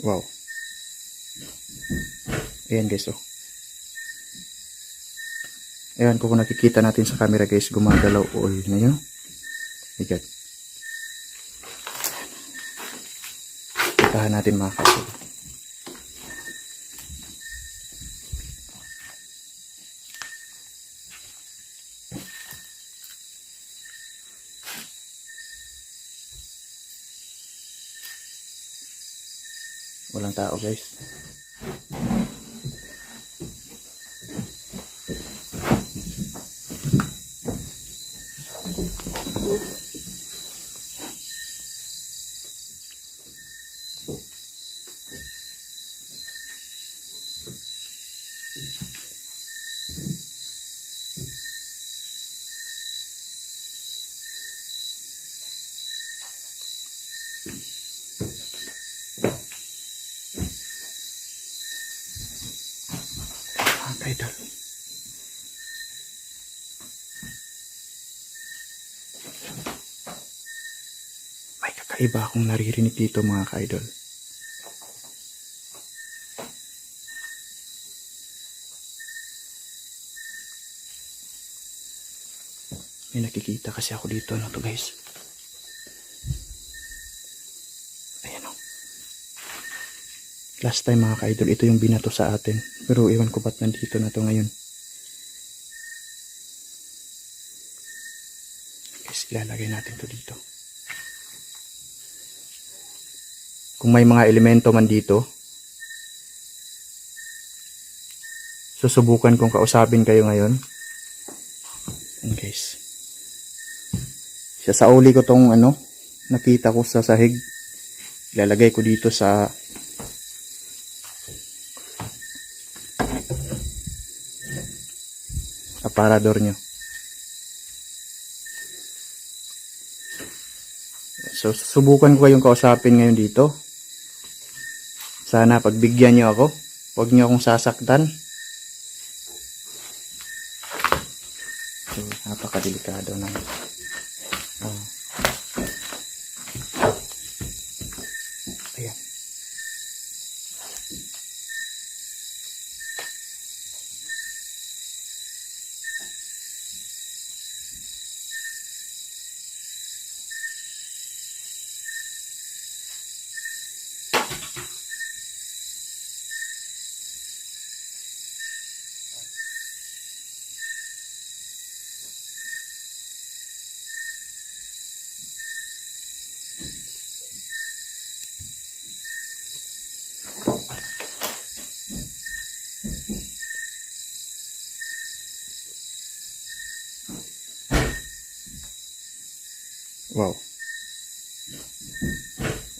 Wow. Ayan guys, oh. Ayan, kung nakikita natin sa camera guys, gumagalaw oil na yun. Ayan. Itahan natin mga kapatid. Walang tao guys. Kaidol. May kakaiba akong naririnig dito mga kaidol. May nakikita kasi ako dito na to guys. Ayan o. Last time mga ka-idol, ito yung binato sa atin. Pero iwan ko ba't nandito na to ngayon. Guys, ilalagay natin to dito. Kung may mga elemento man dito, susubukan kong kausapin kayo ngayon. Ayan guys. Siya sa uli ko tong ano, nakita ko sa sahig. Ilalagay ko dito sa aparador nyo. So, subukan ko kayong kausapin ngayon dito. Sana pagbigyan nyo ako. Huwag nyo akong sasaktan. So, napakadelikado ng ah. Ayan. Wow.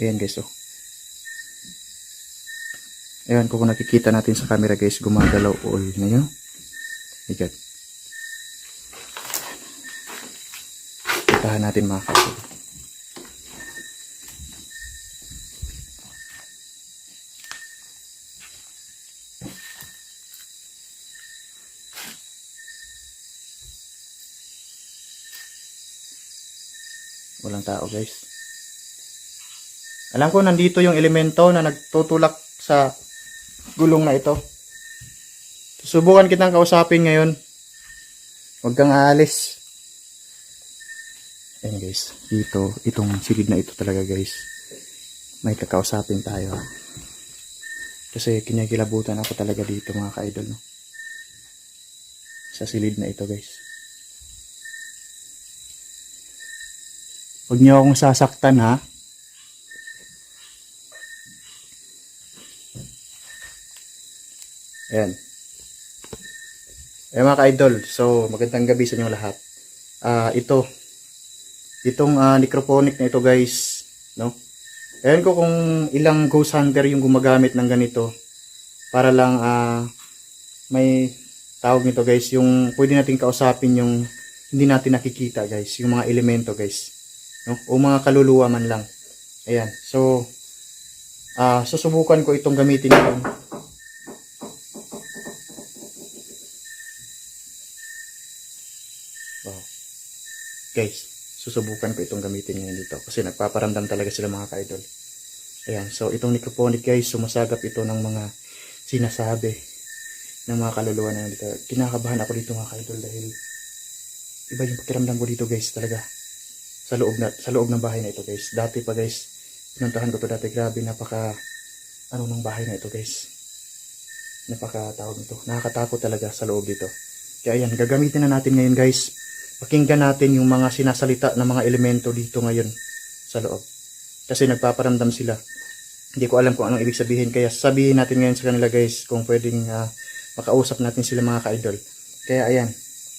Ayan guys, oh. Ayan, kung nakikita natin sa camera guys, gumagalaw oil na yun. Ayan. Itahan natin mga kapatid. Walang tao guys. Alam ko nandito yung elemento na nagtutulak sa gulong na ito. Subukan kitang kausapin ngayon. Huwag kang aalis. Ayan guys. Dito, itong silid na ito talaga guys. May kakausapin tayo. Kasi kinakilabutan ako talaga dito mga ka-idol. No? Sa silid na ito guys. Huwag niyo akong sasaktan ha. Ayan. Eh mga ka-idol, so magandang gabi sa inyo lahat. Ah, ito. Itong ah, necrophonic na ito guys, no? Ayan ko kung ilang ghost hunter yung gumagamit ng ganito para lang ah may tawag nito guys, yung pwede natin kausapin yung hindi natin nakikita guys, yung mga elemento guys no? o mga kaluluwa man lang. Ayan. So, ah susubukan ko itong gamitin ito. Wow. Guys, susubukan ko itong gamitin ngayon dito kasi nagpaparamdam talaga sila mga ka-idol. Ayan, so itong necrophonic guys, sumasagap ito ng mga sinasabi ng mga kaluluwa na dito. Kinakabahan ako dito mga kaidol dahil iba yung pakiramdam ko dito guys talaga. Sa loob na sa loob ng bahay na ito guys. Dati pa guys, pinuntahan ko to dati. Grabe napaka ano ng bahay na ito guys. Napaka tawag nito. Nakakatakot talaga sa loob dito. Kaya ayan, gagamitin na natin ngayon guys. Pakinggan natin yung mga sinasalita ng mga elemento dito ngayon sa loob. Kasi nagpaparamdam sila. Hindi ko alam kung anong ibig sabihin. Kaya sabihin natin ngayon sa kanila guys kung pwedeng ah, makausap natin sila mga ka-idol. Kaya ayan,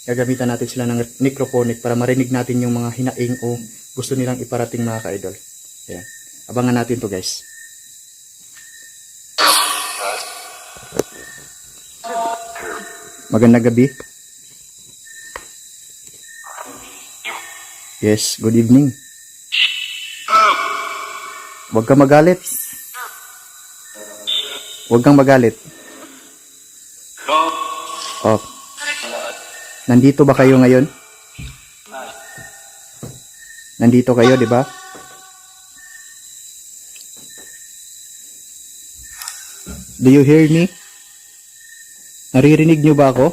gagamitan natin sila ng necrophonic para marinig natin yung mga hinaing o gusto nilang iparating mga ka-idol. Ayan. Abangan natin to guys. Magandang gabi. Yes, good evening. Huwag kang magalit. Huwag kang magalit. Oh. Nandito ba kayo ngayon? Nandito kayo, di ba? Do you hear me? Naririnig niyo ba ako?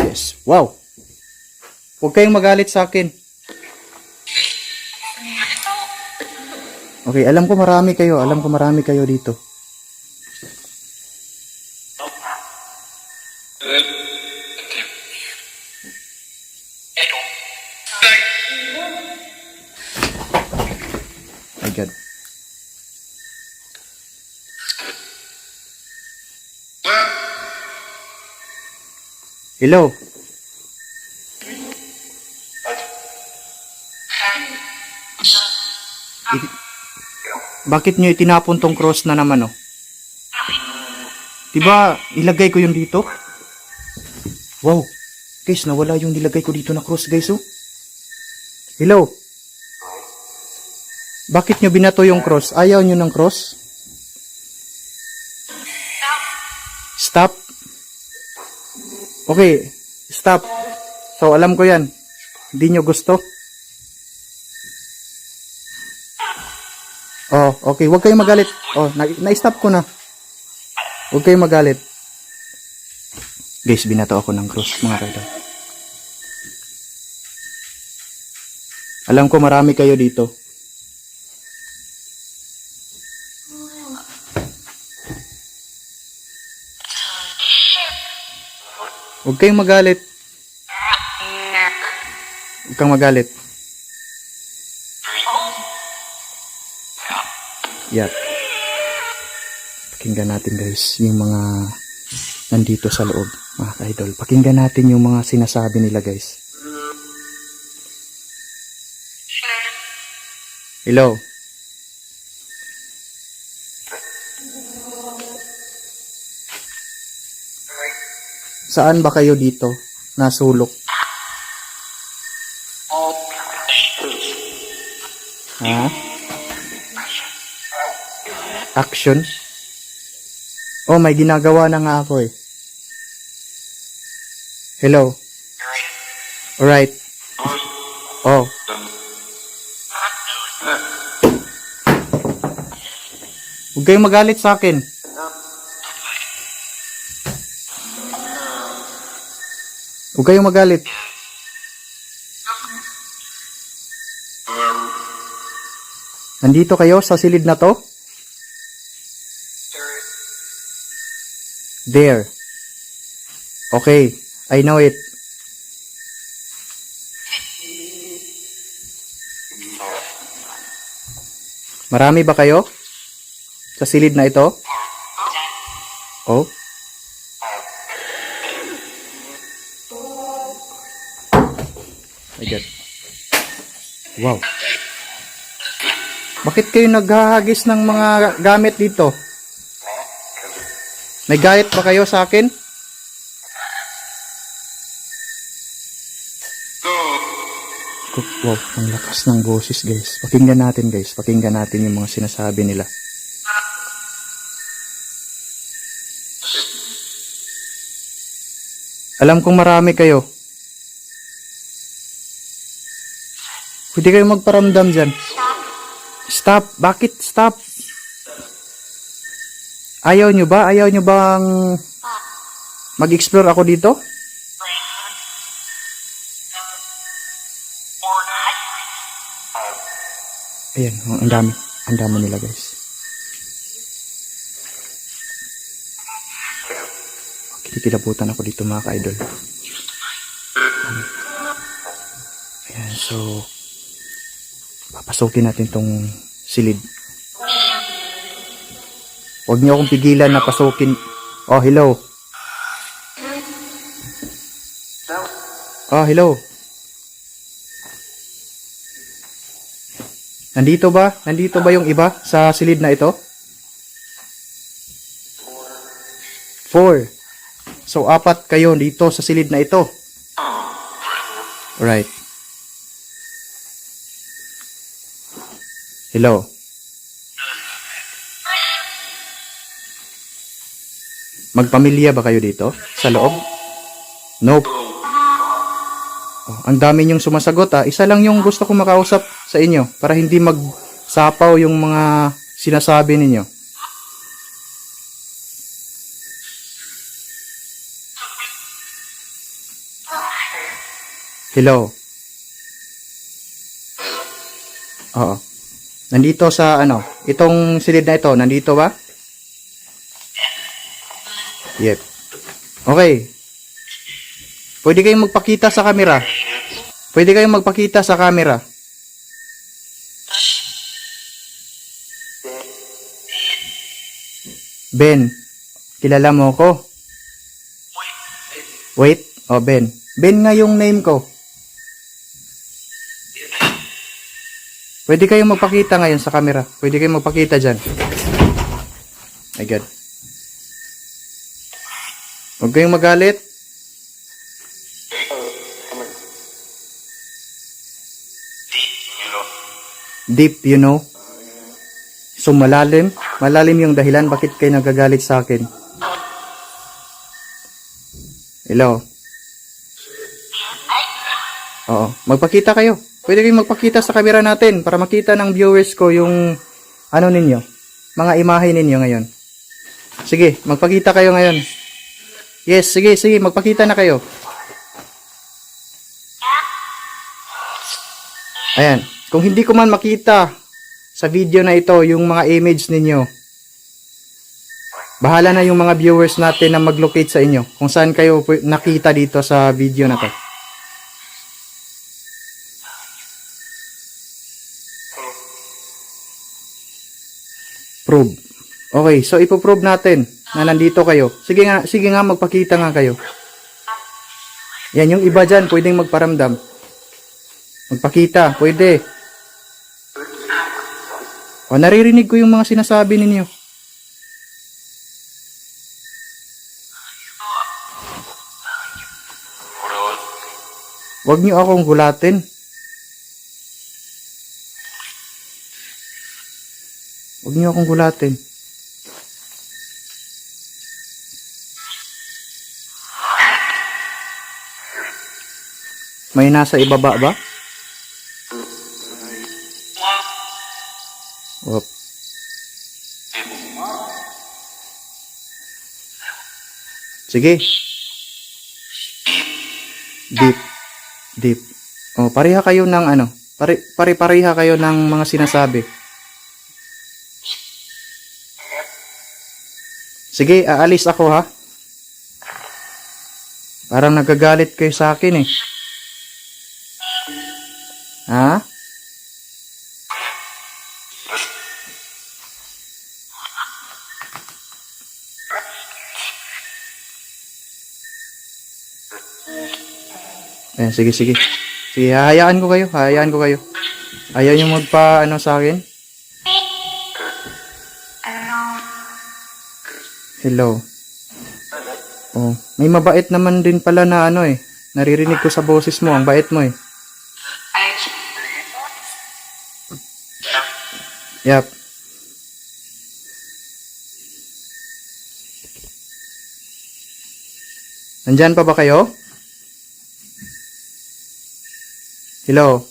Yes. Wow. Huwag kayong magalit sa akin. Okay, alam ko marami kayo. Alam ko marami kayo dito. My God. Hello. Bakit nyo itinapon tong cross na naman, oh? Diba, ilagay ko yun dito? Wow. Guys, nawala yung nilagay ko dito na cross, guys, oh. Hello. Bakit nyo binato yung cross? Ayaw nyo ng cross? Stop. Okay, stop. So, alam ko yan. Hindi nyo gusto? Oh, okay. Huwag kayong magalit. Oh, na- na-stop ko na. Huwag kayong magalit. Guys, binato ako ng cross, mga kaidol. Alam ko marami kayo dito. Huwag kayong magalit. Huwag kang magalit. Yan. Pakinggan natin guys yung mga nandito sa loob, mga ka-idol. Pakinggan natin yung mga sinasabi nila guys. Hello. Saan ba kayo dito? Nasulok. Ha? Action? Oh, may ginagawa na nga ako eh. Hello. Alright. Oh. Huwag kayong magalit sa akin. Huwag kayong magalit. Nandito kayo sa silid na to? There. Okay, I know it. Marami ba kayo? Sa silid na ito? Oh? My God. Wow. Bakit kayo naghahagis ng mga gamit dito? May gayet ba kayo sa akin? Wow, ang lakas ng boses guys. Pakinggan natin guys. Pakinggan natin yung mga sinasabi nila. Alam kong marami kayo. Pwede kayo magparamdam dyan. Stop. Bakit stop? Ayaw nyo ba? Ayaw nyo bang mag-explore ako dito? Ayan, oh, ang dami. Ang dami nila guys. Kinikilabutan ako dito mga ka-idol. Ayan, so papasukin natin tong silid. Huwag niyo akong pigilan na pasukin. Oh, hello. Oh, hello. Nandito ba? Nandito ba yung iba sa silid na ito? Four. So, apat kayo dito sa silid na ito. Right. Hello. Magpamilya ba kayo dito? Sa loob? Nope. Oh, ang dami niyong sumasagot ah. Isa lang yung gusto kong makausap sa inyo para hindi magsapaw yung mga sinasabi ninyo. Hello. Oo. Nandito sa ano, itong silid na ito, nandito ba? Yep. Okay. Pwede kayong magpakita sa camera. Pwede kayong magpakita sa camera. Ben, kilala mo ko? Wait, oh Ben. Ben nga yung name ko. Pwede kayong magpakita ngayon sa camera. Pwede kayong magpakita dyan. My God. Huwag kayong magalit. Deep, you know. So malalim, malalim yung dahilan bakit kayo nagagalit sa akin. Hello. Oo, magpakita kayo. Pwede kayong magpakita sa camera natin para makita ng viewers ko yung ano ninyo, mga imahe ninyo ngayon. Sige, magpakita kayo ngayon. Yes, sige, sige, magpakita na kayo. Ayan, kung hindi ko man makita sa video na ito yung mga image ninyo, bahala na yung mga viewers natin na mag-locate sa inyo kung saan kayo nakita dito sa video na to. Prove. Okay, so ipoprove natin na nandito kayo. Sige nga, sige nga magpakita nga kayo. Yan, yung iba dyan, pwedeng magparamdam. Magpakita, pwede. O, naririnig ko yung mga sinasabi ninyo. Huwag niyo akong gulatin. Huwag niyo akong gulatin. May nasa ibaba ba? Wop. Sige. Deep. Deep. Oh, pareha kayo ng ano, pare pare-pareha kayo ng mga sinasabi. Sige, aalis ako ha. Parang nagagalit kayo sa akin eh. Ha? Ayan, sige, sige. Sige, hahayaan ko kayo. Hahayaan ko kayo. Ayaw nyo magpa, ano, sa akin? Hello. Oh, may mabait naman din pala na ano eh. Naririnig ko sa boses mo, ang bait mo eh. Yep. Nandyan pa ba kayo? Hello?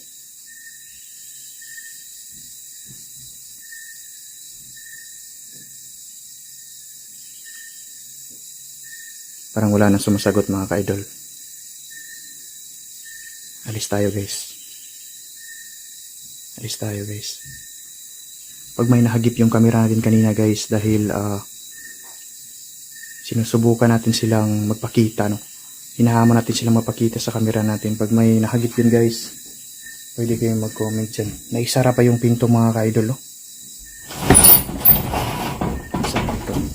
Parang wala nang sumasagot mga ka-idol. Alis tayo guys. Alis tayo guys. Pag may nahagip yung camera natin kanina guys dahil ah, sinusubukan natin silang magpakita no. Hinahamon natin silang magpakita sa camera natin. Pag may nahagip yun guys, pwede kayong mag-comment dyan. Naisara pa yung pinto mga ka-idol no.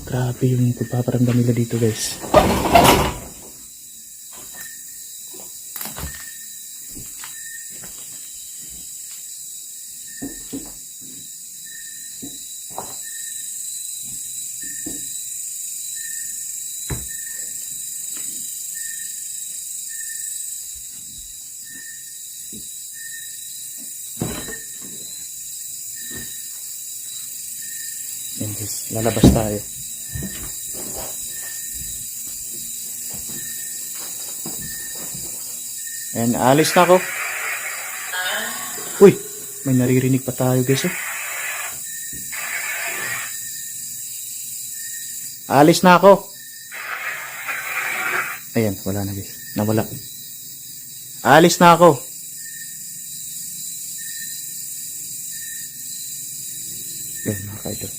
Grabe yung pagpaparamdam nila dito guys. Yan guys, lalabas tayo. Ayan, alis na ako. Uy, may naririnig pa tayo guys oh. Alis na ako. Ayan, wala na guys. Nawala. Alis na ako. Ayan, mga kaidol.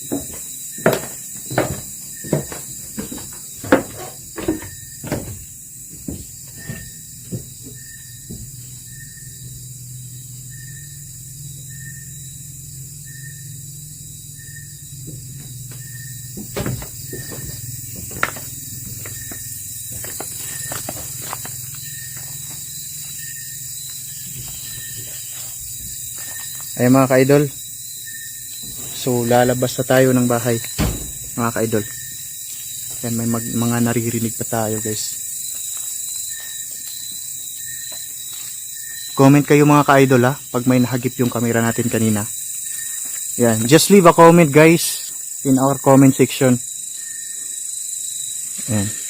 Ayan mga ka-idol. So lalabas na tayo ng bahay. Mga ka-idol. Ayan may mag- mga naririnig pa tayo guys. Comment kayo mga ka-idol ha. Pag may nahagip yung camera natin kanina. Ayan. Just leave a comment guys. In our comment section. Ayan.